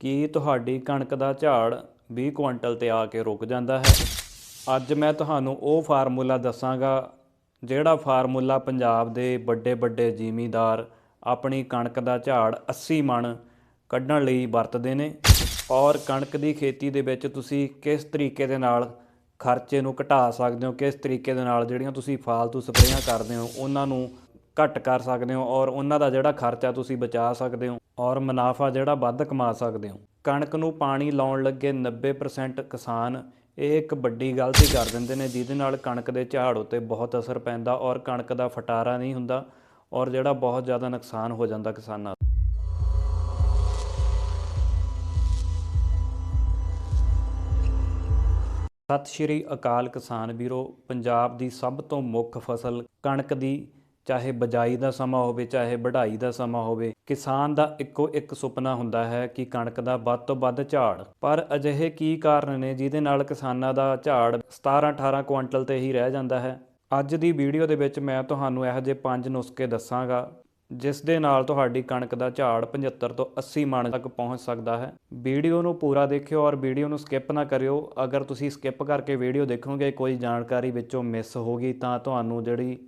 ਕੀ ਤੁਹਾਡੀ ਕਣਕ ਦਾ ਝਾੜ 20 ਕੁਇੰਟਲ ਤੇ ਆ ਕੇ ਰੁਕ ਜਾਂਦਾ ਹੈ? ਅੱਜ ਮੈਂ ਤੁਹਾਨੂੰ ਉਹ ਫਾਰਮੂਲਾ ਦੱਸਾਂਗਾ, ਜਿਹੜਾ ਫਾਰਮੂਲਾ ਪੰਜਾਬ ਦੇ ਵੱਡੇ ਵੱਡੇ ਜ਼ਿਮੀਂਦਾਰ ਆਪਣੀ ਕਣਕ ਦਾ ਝਾੜ 80 ਮਣ ਕੱਢਣ ਲਈ ਵਰਤਦੇ ਨੇ ਔਰ ਕਣਕ ਦੀ ਖੇਤੀ ਦੇ ਵਿੱਚ ਤੁਸੀਂ ਕਿਸ ਤਰੀਕੇ ਦੇ ਨਾਲ ਖਰਚੇ ਨੂੰ ਘਟਾ ਸਕਦੇ ਹੋ, ਕਿਸ ਤਰੀਕੇ ਦੇ ਨਾਲ ਜਿਹੜੀਆਂ ਤੁਸੀਂ ਫਾਲਤੂ ਸਪਰੇਆਂ ਕਰਦੇ ਹੋ, ਉਹਨਾਂ ਨੂੰ ਘੱਟ ਕਰ ਸਕਦੇ ਹੋ ਔਰ ਉਹਨਾਂ ਦਾ ਜਿਹੜਾ ਖਰਚਾ ਤੁਸੀਂ ਬਚਾ ਸਕਦੇ ਹੋ। ਔਰ ਮੁਨਾਫਾ ਜਿਹੜਾ ਵੱਧ ਕਮਾ ਸਕਦੇ ਹੋ। ਕਣਕ ਨੂੰ ਪਾਣੀ ਲਾਉਣ ਲੱਗੇ 90% ਕਿਸਾਨ ਇਹ ਇੱਕ ਵੱਡੀ ਗਲਤੀ ਕਰ ਦਿੰਦੇ ਨੇ, ਜਿਹਦੇ ਨਾਲ ਕਣਕ ਦੇ ਝਾੜ ਉੱਤੇ ਬਹੁਤ ਅਸਰ ਪੈਂਦਾ ਔਰ ਕਣਕ ਦਾ ਫਟਾਰਾ ਨਹੀਂ ਹੁੰਦਾ ਔਰ ਜਿਹੜਾ ਬਹੁਤ ਜ਼ਿਆਦਾ ਨੁਕਸਾਨ ਹੋ ਜਾਂਦਾ ਕਿਸਾਨਾਂ ਦਾ। ਸਤਿ ਸ਼੍ਰੀ ਅਕਾਲ ਕਿਸਾਨ ਵੀਰੋ। ਪੰਜਾਬ ਦੀ ਸਭ ਤੋਂ ਮੁੱਖ ਫਸਲ ਕਣਕ ਦੀ ਚਾਹੇ ਬਜਾਈ ਦਾ ਸਮਾਂ ਹੋਵੇ, ਚਾਹੇ ਵਢਾਈ ਦਾ ਸਮਾਂ ਹੋਵੇ, ਕਿਸਾਨ ਦਾ ਇੱਕੋ ਇੱਕ ਸੁਪਨਾ ਹੁੰਦਾ ਹੈ ਕਿ ਕਣਕ ਦਾ ਵੱਧ ਤੋਂ ਵੱਧ ਝਾੜ। ਪਰ ਅਜਿਹੇ ਕੀ ਕਾਰਨ ਨੇ ਜਿਹਦੇ ਨਾਲ ਕਿਸਾਨਾਂ ਦਾ ਝਾੜ 17 18 ਕੁਇੰਟਲ ਤੇ ਹੀ ਰਹਿ ਜਾਂਦਾ ਹੈ? ਅੱਜ ਦੀ ਵੀਡੀਓ ਦੇ ਵਿੱਚ ਮੈਂ ਤੁਹਾਨੂੰ ਇਹੋ ਜਿਹੇ ਪੰਜ ਨੁਸਖੇ ਦੱਸਾਂਗਾ, ਜਿਸ ਦੇ ਨਾਲ ਤੁਹਾਡੀ ਕਣਕ ਦਾ ਝਾੜ 75 ਤੋਂ 80 ਮਣ ਤੱਕ ਪਹੁੰਚ ਸਕਦਾ ਹੈ। ਵੀਡੀਓ ਨੂੰ ਪੂਰਾ ਦੇਖਿਓ ਔਰ ਵੀਡੀਓ ਨੂੰ ਸਕਿਪ ਨਾ ਕਰਿਓ। ਅਗਰ ਤੁਸੀਂ ਸਕਿਪ ਕਰਕੇ ਵੀਡੀਓ ਦੇਖੋਗੇ, ਕੋਈ ਜਾਣਕਾਰੀ ਵਿੱਚੋਂ ਮਿਸ ਹੋ ਗਈ, ਤਾਂ ਤੁਹਾਨੂੰ ਜਿਹੜੀ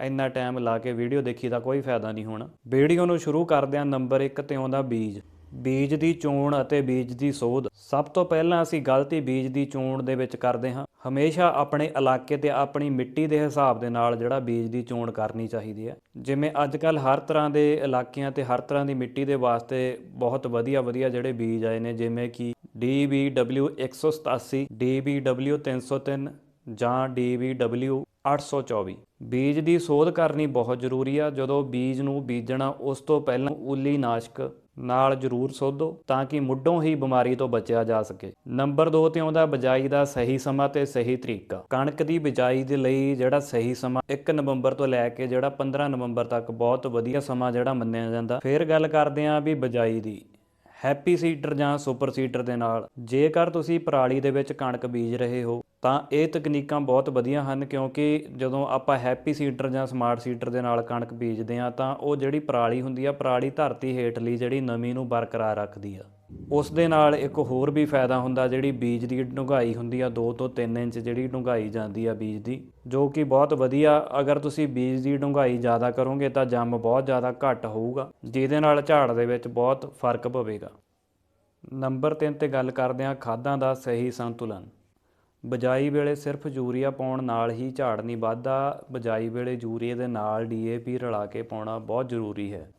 ਇੰਨਾ ਟਾਈਮ ਲਾ ਕੇ ਵੀਡੀਓ ਦੇਖੀ ਦਾ ਕੋਈ ਫਾਇਦਾ ਨਹੀਂ ਹੋਣਾ। ਵੀਡੀਓ ਨੂੰ ਸ਼ੁਰੂ ਕਰਦੇ ਹਾਂ ਨੰਬਰ 1 ਤੇ ਆਉਂਦਾ ਬੀਜ। ਬੀਜ ਦੀ ਚੋਣ ਅਤੇ ਬੀਜ ਦੀ ਸੋਧ। ਸਭ ਤੋਂ ਪਹਿਲਾਂ ਅਸੀਂ ਗਲਤੀ ਬੀਜ ਦੀ ਚੋਣ ਦੇ ਵਿੱਚ ਕਰਦੇ ਹਾਂ। ਹਮੇਸ਼ਾ ਆਪਣੇ ਇਲਾਕੇ ਤੇ ਆਪਣੀ ਮਿੱਟੀ ਦੇ ਹਿਸਾਬ ਦੇ ਨਾਲ ਜਿਹੜਾ ਬੀਜ ਦੀ ਚੋਣ ਕਰਨੀ ਚਾਹੀਦੀ ਹੈ। ਜਿਵੇਂ ਅੱਜ ਕੱਲ ਹਰ ਤਰ੍ਹਾਂ ਦੇ ਇਲਾਕਿਆਂ ਤੇ ਹਰ ਤਰ੍ਹਾਂ ਦੀ ਮਿੱਟੀ ਦੇ ਵਾਸਤੇ ਬਹੁਤ ਵਧੀਆ ਵਧੀਆ ਜਿਹੜੇ ਬੀਜ ਆਏ ਨੇ, ਜਿਵੇਂ ਕਿ DBW 187 DBW 303 ਜਾਂ DBW 824 ਬੀਜ ਦੀ ਸੋਧ ਕਰਨੀ ਬਹੁਤ ਜ਼ਰੂਰੀ ਆ। ਜਦੋਂ ਬੀਜ ਨੂੰ ਬੀਜਣਾ, ਉਸ ਤੋਂ ਪਹਿਲਾਂ ਉਲੀ ਨਾਸ਼ਕ ਨਾਲ ਜ਼ਰੂਰ ਸੋਧੋ ਤਾਂ ਕਿ ਮੁੱਢੋਂ ਹੀ ਬਿਮਾਰੀ ਤੋਂ ਬਚਿਆ ਜਾ ਸਕੇ। ਨੰਬਰ 2 ਤੇ ਆਉਂਦਾ ਬਿਜਾਈ ਦਾ ਸਹੀ ਸਮਾਂ ਤੇ ਸਹੀ ਤਰੀਕਾ। ਕਣਕ ਦੀ ਬਿਜਾਈ ਦੇ ਲਈ ਜਿਹੜਾ ਸਹੀ ਸਮਾਂ 1 ਨਵੰਬਰ ਤੋਂ ਲੈ ਕੇ ਜਿਹੜਾ 15 ਨਵੰਬਰ ਤੱਕ ਬਹੁਤ ਵਧੀਆ ਸਮਾਂ ਜਿਹੜਾ ਮੰਨਿਆ ਜਾਂਦਾ। ਫਿਰ ਗੱਲ ਕਰਦੇ ਆਂ ਵੀ ਬਿਜਾਈ ਦੀ। ਹੈਪੀ ਸੀਡਰ ਜਾਂ ਸੁਪਰ ਸੀਡਰ ਦੇ ਨਾਲ। ਜੇਕਰ ਤੁਸੀਂ ਪਰਾਲੀ ਦੇ ਵਿੱਚ ਕਣਕ ਬੀਜ ਰਹੇ ਹੋ, ਤਾਂ ਇਹ ਤਕਨੀਕਾਂ ਬਹੁਤ ਵਧੀਆ ਹਨ, ਕਿਉਂਕਿ ਜਦੋਂ ਆਪਾਂ ਹੈਪੀ ਸੀਡਰ ਜਾਂ ਸਮਾਰਟ ਸੀਡਰ ਦੇ ਨਾਲ ਕਣਕ ਬੀਜਦੇ ਆ ਤਾਂ ਉਹ ਜਿਹੜੀ ਪਰਾਲੀ ਹੁੰਦੀ ਆ, ਪਰਾਲੀ ਧਰਤੀ ਹੇਠਲੀ ਜਿਹੜੀ ਨਮੀ ਨੂੰ ਬਰਕਰਾਰ ਰੱਖਦੀ ਆ। ਉਸ ਦੇ ਨਾਲ ਇੱਕ ਹੋਰ ਵੀ ਫਾਇਦਾ ਹੁੰਦਾ ਜਿਹੜੀ ਬੀਜ ਦੀ ਡੂੰਘਾਈ ਹੁੰਦੀ ਆ 2 ਤੋਂ 3 ਇੰਚ ਜਿਹੜੀ ਡੂੰਘਾਈ ਜਾਂਦੀ ਆ ਬੀਜ ਦੀ, ਜੋ ਕਿ ਬਹੁਤ ਵਧੀਆ, ਅਗਰ ਤੁਸੀਂ ਬੀਜ ਦੀ ਡੂੰਘਾਈ ਜ਼ਿਆਦਾ ਕਰੋਗੇ ਤਾਂ ਜੰਮ ਬਹੁਤ ਜ਼ਿਆਦਾ ਘੱਟ ਹੋਊਗਾ, ਜਿਹਦੇ ਨਾਲ ਝਾੜ ਦੇ ਵਿੱਚ ਬਹੁਤ ਫ਼ਰਕ ਪਵੇਗਾ। ਨੰਬਰ 3 ਤੇ ਗੱਲ ਕਰਦੇ ਹਾਂ ਖਾਦਾਂ ਦਾ ਸਹੀ ਸੰਤੁਲਨ। ਬਜਾਈ ਵੇਲੇ ਸਿਰਫ ਯੂਰੀਆ ਪਾਉਣ ਨਾਲ ਹੀ ਝਾੜ ਨਹੀਂ ਵੱਧਦਾ, ਬਜਾਈ ਵੇਲੇ ਯੂਰੀਆ ਦੇ ਨਾਲ ਡੀਏਪੀ ਰਲਾ ਕੇ ਪਾਉਣਾ ਬਹੁਤ ਜ਼ਰੂਰੀ ਹੈ।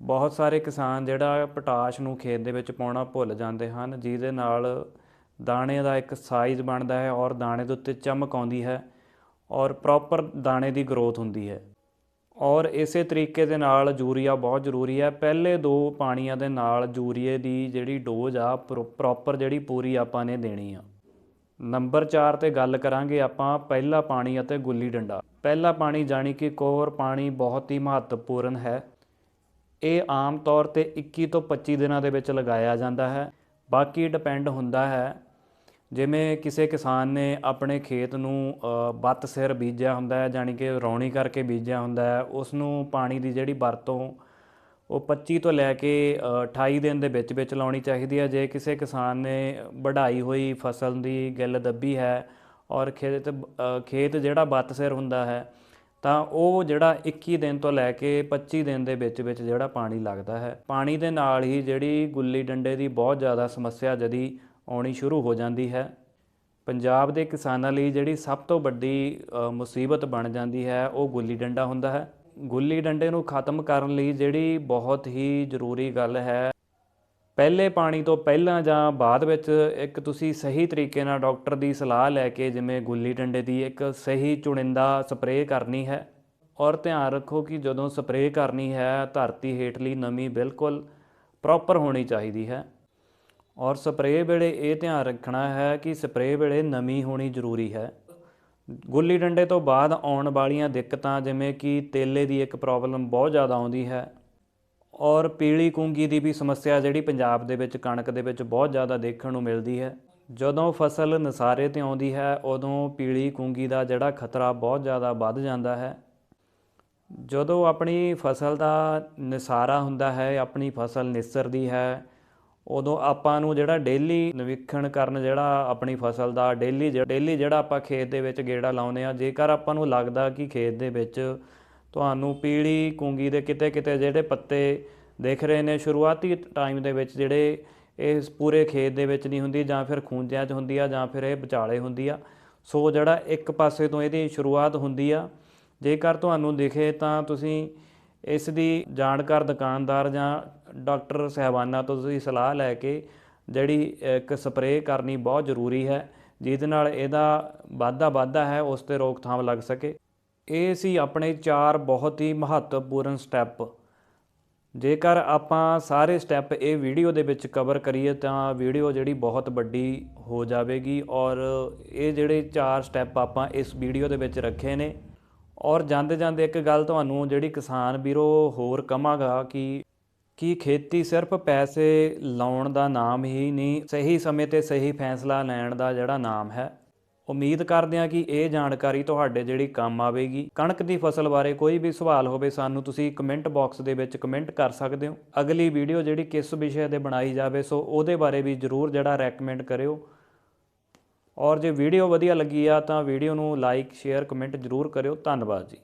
ਬਹੁਤ ਸਾਰੇ ਕਿਸਾਨ ਜਿਹੜਾ ਪੋਟਾਸ਼ ਨੂੰ ਖੇਤ ਦੇ ਵਿੱਚ ਪਾਉਣਾ ਭੁੱਲ ਜਾਂਦੇ ਹਨ, ਜਿਹਦੇ ਨਾਲ ਦਾਣੇ ਦਾ ਇੱਕ ਸਾਈਜ਼ ਬਣਦਾ ਹੈ ਔਰ ਦਾਣੇ ਦੇ ਉੱਤੇ ਚਮਕ ਆਉਂਦੀ ਹੈ ਔਰ ਪ੍ਰੋਪਰ ਦਾਣੇ ਦੀ ਗਰੋਥ ਹੁੰਦੀ ਹੈ। ਔਰ ਇਸੇ ਤਰੀਕੇ ਦੇ ਨਾਲ ਯੂਰੀਆ ਬਹੁਤ ਜ਼ਰੂਰੀ ਹੈ। ਪਹਿਲੇ ਦੋ ਪਾਣੀਆਂ ਦੇ ਨਾਲ ਯੂਰੀਏ ਦੀ ਜਿਹੜੀ ਡੋਜ਼ ਆ ਪ੍ਰੋਪਰ ਜਿਹੜੀ ਪੂਰੀ ਆਪਾਂ ਨੇ ਦੇਣੀ ਆ। ਨੰਬਰ 4 ਤੇ ਗੱਲ ਕਰਾਂਗੇ ਆਪਾਂ ਪਹਿਲਾ ਪਾਣੀ ਅਤੇ ਗੁੱਲੀ ਡੰਡਾ। ਪਹਿਲਾ ਪਾਣੀ ਜਾਨੀ ਕਿ ਕੋਰ ਪਾਣੀ ਬਹੁਤ ਹੀ ਮਹੱਤਵਪੂਰਨ ਹੈ। ਇਹ ਆਮ ਤੌਰ ਤੇ 21 ਤੋਂ 25 ਦਿਨਾਂ ਦੇ ਵਿੱਚ ਲਗਾਇਆ ਜਾਂਦਾ ਹੈ। ਬਾਕੀ ਡਿਪੈਂਡ ਹੁੰਦਾ ਹੈ, ਜਿਵੇਂ ਕਿਸੇ ਕਿਸਾਨ ਨੇ ਆਪਣੇ ਖੇਤ ਨੂੰ ਬੱਤ ਸਿਰ ਬੀਜਿਆ ਹੁੰਦਾ ਹੈ ਜਾਨੀ ਕਿ ਰੌਣੀ ਕਰਕੇ ਬੀਜਿਆ ਹੁੰਦਾ ਹੈ ਉਸ ਨੂੰ ਪਾਣੀ ਦੀ ਜਿਹੜੀ ਵਰਤੋਂ ਉਹ 25 ਤੋਂ ਲੈ ਕੇ 28 ਦਿਨ ਦੇ ਵਿੱਚ ਵਿੱਚ ਲਾਉਣੀ ਚਾਹੀਦੀ ਹੈ। ਜੇ ਕਿਸੇ ਕਿਸਾਨ ਨੇ ਵਢਾਈ ਹੋਈ ਫਸਲ ਦੀ ਗਿੱਲ ਦੱਬੀ ਹੈ ਔਰ ਖੇਤ ਖੇਤ ਜਿਹੜਾ ਬੱਤ ਸਿਰ ਹੁੰਦਾ ਹੈ ਤਾਂ ਉਹ ਜਿਹੜਾ 21 ਦਿਨ ਤੋਂ ਲੈ ਕੇ 25 ਦਿਨ ਦੇ ਵਿੱਚ ਵਿੱਚ ਜਿਹੜਾ ਪਾਣੀ ਲੱਗਦਾ ਹੈ, ਪਾਣੀ ਦੇ ਨਾਲ ਹੀ ਜਿਹੜੀ ਗੁੱਲੀ ਡੰਡੇ ਦੀ ਬਹੁਤ ਜ਼ਿਆਦਾ ਸਮੱਸਿਆ ਜਦੀ ਆਉਣੀ ਸ਼ੁਰੂ ਹੋ ਜਾਂਦੀ ਹੈ। ਪੰਜਾਬ ਦੇ ਕਿਸਾਨਾਂ ਲਈ ਜਿਹੜੀ ਸਭ ਤੋਂ ਵੱਡੀ ਮੁਸੀਬਤ ਬਣ ਜਾਂਦੀ ਹੈ ਉਹ ਗੁੱਲੀ ਡੰਡਾ ਹੁੰਦਾ ਹੈ। ਗੁੱਲੀ ਡੰਡੇ ਨੂੰ ਖਤਮ ਕਰਨ ਲਈ ਜਿਹੜੀ ਬਹੁਤ ਹੀ ਜ਼ਰੂਰੀ ਗੱਲ ਹੈ ਪਹਿਲੇ ਪਾਣੀ ਤੋਂ ਪਹਿਲਾਂ ਜਾਂ ਬਾਅਦ ਵਿੱਚ ਇੱਕ ਤੁਸੀਂ ਸਹੀ ਤਰੀਕੇ ਨਾਲ ਡਾਕਟਰ ਦੀ ਸਲਾਹ ਲੈ ਕੇ ਜਿਵੇਂ ਗੁੱਲੀ ਡੰਡੇ ਦੀ ਇੱਕ ਸਹੀ ਚੁਣਿੰਦਾ ਸਪਰੇਅ ਕਰਨੀ ਹੈ ਔਰ ਧਿਆਨ ਰੱਖੋ ਕਿ ਜਦੋਂ ਸਪਰੇਅ ਕਰਨੀ ਹੈ, ਧਰਤੀ ਹੇਠਲੀ ਨਮੀ ਬਿਲਕੁਲ ਪ੍ਰੋਪਰ ਹੋਣੀ ਚਾਹੀਦੀ ਹੈ ਔਰ ਸਪਰੇਅ ਵੇਲੇ ਇਹ ਧਿਆਨ ਰੱਖਣਾ ਹੈ ਕਿ ਸਪਰੇਅ ਵੇਲੇ ਨਮੀ ਹੋਣੀ ਜ਼ਰੂਰੀ ਹੈ। ਗੁੱਲੀ ਡੰਡੇ ਤੋਂ ਬਾਅਦ ਆਉਣ ਵਾਲੀਆਂ ਦਿੱਕਤਾਂ ਜਿਵੇਂ ਕਿ ਤੇਲੇ ਦੀ ਇੱਕ ਪ੍ਰੋਬਲਮ ਬਹੁਤ ਜ਼ਿਆਦਾ ਆਉਂਦੀ ਹੈ ਔਰ ਪੀਲੀ ਕੁੰਗੀ ਦੀ ਵੀ ਸਮੱਸਿਆ ਜਿਹੜੀ ਪੰਜਾਬ ਦੇ ਵਿੱਚ, ਕਣਕ ਦੇ ਵਿੱਚ ਬਹੁਤ ਜ਼ਿਆਦਾ ਦੇਖਣ ਨੂੰ ਮਿਲਦੀ ਹੈ। ਜਦੋਂ ਫਸਲ ਨਸਾਰੇ ਤੇ ਆਉਂਦੀ ਹੈ, ਉਦੋਂ ਪੀਲੀ ਕੁੰਗੀ ਦਾ ਜਿਹੜਾ ਖਤਰਾ ਬਹੁਤ ਜ਼ਿਆਦਾ ਵੱਧ ਜਾਂਦਾ ਹੈ। ਜਦੋਂ ਆਪਣੀ ਫਸਲ ਦਾ ਨਸਾਰਾ ਹੁੰਦਾ ਹੈ, ਆਪਣੀ ਫਸਲ ਨਿਸਰਦੀ ਹੈ, ਉਦੋਂ ਆਪਾਂ ਨੂੰ ਜਿਹੜਾ ਡੇਲੀ ਨਿਰੀਖਣ ਕਰਨ ਜਿਹੜਾ ਆਪਣੀ ਫਸਲ ਦਾ, ਡੇਲੀ ਡੇਲੀ ਜਿਹੜਾ ਆਪਾਂ ਖੇਤ ਦੇ ਵਿੱਚ ਗੇੜਾ ਲਾਉਂਦੇ ਆ ਜੇਕਰ ਆਪਾਂ ਨੂੰ ਲੱਗਦਾ ਕਿ ਖੇਤ ਦੇ ਵਿੱਚ ਤੁਹਾਨੂੰ ਪੀਲੀ ਕੁੰਗੀ ਦੇ ਕਿਤੇ ਕਿਤੇ ਜਿਹੜੇ ਪੱਤੇ ਦਿਖ ਰਹੇ ਨੇ, ਸ਼ੁਰੂਆਤੀ ਟਾਈਮ ਦੇ ਵਿੱਚ ਜਿਹੜੇ ਇਹ ਪੂਰੇ ਖੇਤ ਦੇ ਵਿੱਚ ਨਹੀਂ ਹੁੰਦੀ ਜਾਂ ਫਿਰ ਖੂੰਜਿਆਂ 'ਚ ਹੁੰਦੀ ਆ ਜਾਂ ਫਿਰ ਇਹ ਵਿਚਾਲੇ ਹੁੰਦੀ ਆ। ਸੋ ਜਿਹੜਾ ਇੱਕ ਪਾਸੇ ਤੋਂ ਇਹਦੀ ਸ਼ੁਰੂਆਤ ਹੁੰਦੀ ਆ, ਜੇਕਰ ਤੁਹਾਨੂੰ ਦਿਖੇ ਤਾਂ ਤੁਸੀਂ ਇਸ ਦੀ ਜਾਣਕਾਰ ਦੁਕਾਨਦਾਰ ਜਾਂ ਡਾਕਟਰ ਸਹਿਬਾਨਾਂ ਤੋਂ ਤੁਸੀਂ ਸਲਾਹ ਲੈ ਕੇ ਜਿਹੜੀ ਇੱਕ ਸਪਰੇਅ ਕਰਨੀ ਬਹੁਤ ਜ਼ਰੂਰੀ ਹੈ, ਜਿਹਦੇ ਨਾਲ ਇਹਦਾ ਵਾਧਾ ਵਾਧਾ ਹੈ, ਉਸ ਤੇ ਰੋਕਥਾਮ ਲੱਗ ਸਕੇ। ਇਹ ਸੀ ਆਪਣੇ ਚਾਰ ਬਹੁਤ ਹੀ ਮਹੱਤਵਪੂਰਨ ਸਟੈਪ ਜੇਕਰ ਆਪਾਂ ਸਾਰੇ ਸਟੈਪ ਇਹ ਵੀਡੀਓ ਦੇ ਵਿੱਚ ਕਵਰ ਕਰੀਏ ਤਾਂ ਵੀਡੀਓ ਜਿਹੜੀ ਬਹੁਤ ਵੱਡੀ ਹੋ ਜਾਵੇਗੀ ਔਰ ਇਹ ਜਿਹੜੇ ਚਾਰ ਸਟੈਪ ਆਪਾਂ ਇਸ ਵੀਡੀਓ ਦੇ ਵਿੱਚ ਰੱਖੇ ਨੇ। ਔਰ ਜਾਂਦੇ ਜਾਂਦੇ ਇੱਕ ਗੱਲ ਤੁਹਾਨੂੰ ਜਿਹੜੀ ਕਿਸਾਨ ਵੀਰੋ ਹੋਰ ਕਹਾਂਗਾ ਕਿ ਕਿ ਖੇਤੀ ਸਿਰਫ ਪੈਸੇ ਲਾਉਣ ਦਾ ਨਾਮ ਹੀ ਨਹੀਂ, ਸਹੀ ਸਮੇਂ ਤੇ ਸਹੀ ਫੈਸਲਾ ਲੈਣ ਦਾ ਜਿਹੜਾ ਨਾਮ ਹੈ। ਉਮੀਦ ਕਰਦੇ ਹਾਂ ਕਿ ਇਹ ਜਾਣਕਾਰੀ ਤੁਹਾਡੇ ਜਿਹੜੀ ਕੰਮ ਆਵੇਗੀ। ਕਣਕ ਦੀ ਫਸਲ ਬਾਰੇ ਕੋਈ ਵੀ ਸਵਾਲ ਹੋਵੇ ਸਾਨੂੰ ਤੁਸੀਂ ਕਮੈਂਟ ਬਾਕਸ ਦੇ ਵਿੱਚ ਕਮੈਂਟ ਕਰ ਸਕਦੇ ਹੋ। ਅਗਲੀ ਵੀਡੀਓ ਜਿਹੜੀ ਕਿਸ ਵਿਸ਼ੇ ਤੇ ਬਣਾਈ ਜਾਵੇ ਸੋ ਉਹਦੇ ਬਾਰੇ ਵੀ ਜਰੂਰ ਜਿਹੜਾ ਰეკਮੈਂਡ ਕਰਿਓ। ਔਰ ਜੇ ਵੀਡੀਓ ਵਧੀਆ ਲੱਗੀ ਆ ਤਾਂ ਵੀਡੀਓ ਨੂੰ ਲਾਈਕ ਸ਼ੇਅਰ ਕਮੈਂਟ ਜਰੂਰ ਕਰਿਓ। ਧੰਨਵਾਦ ਜੀ।